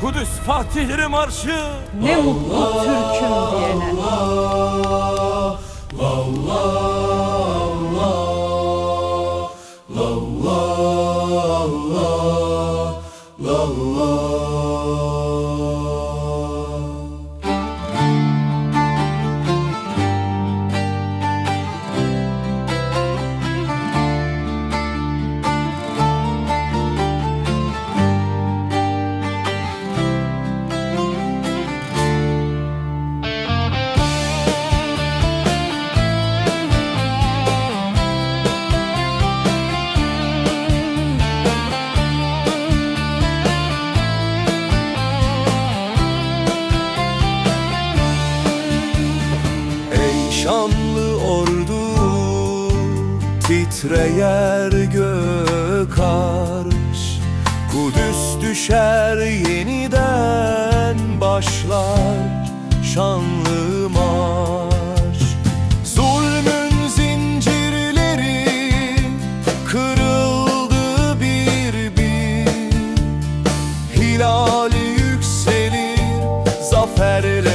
Kudüs Fatihleri Marşı Ne mutlu Türk'üm diyene. Ey şanlı ordu Titreyer gök arş. Kudüs düşer yeniden başlar Şanlı marş. Zulmün zincirleri kırıldı bir bir. Hilali yükselir, zaferle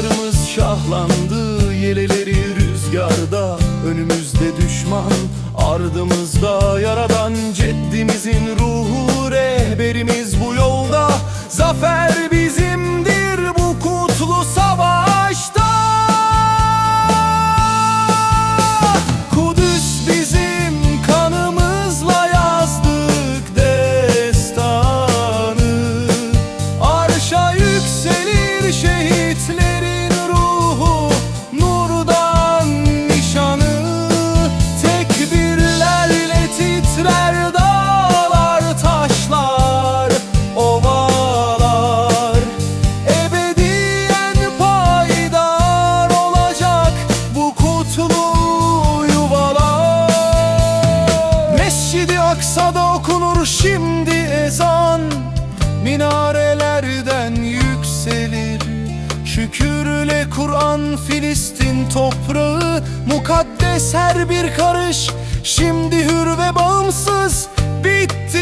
Atlarımız şahlandı yeleleri rüzgarda. Önümüzde düşman ardımızda yaradan Ceddimizin Minarelerden yükselir. Şükürle Kur'an Filistin toprağı Mukaddes her bir karış. Şimdi hür ve bağımsız Bitti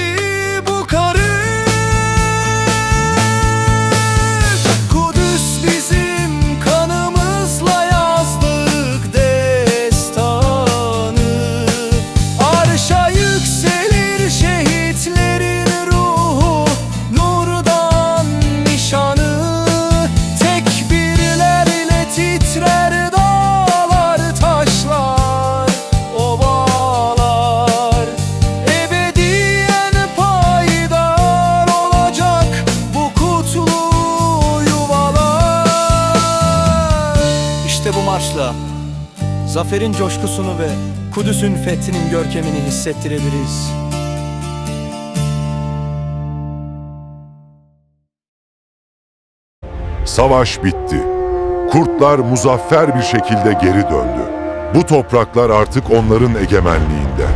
bu marşla Zaferin coşkusunu ve Kudüs'ün fethinin görkemini hissettirebiliriz. Savaş bitti. Kurtlar muzaffer bir şekilde geri döndü. Bu topraklar artık onların egemenliğinde.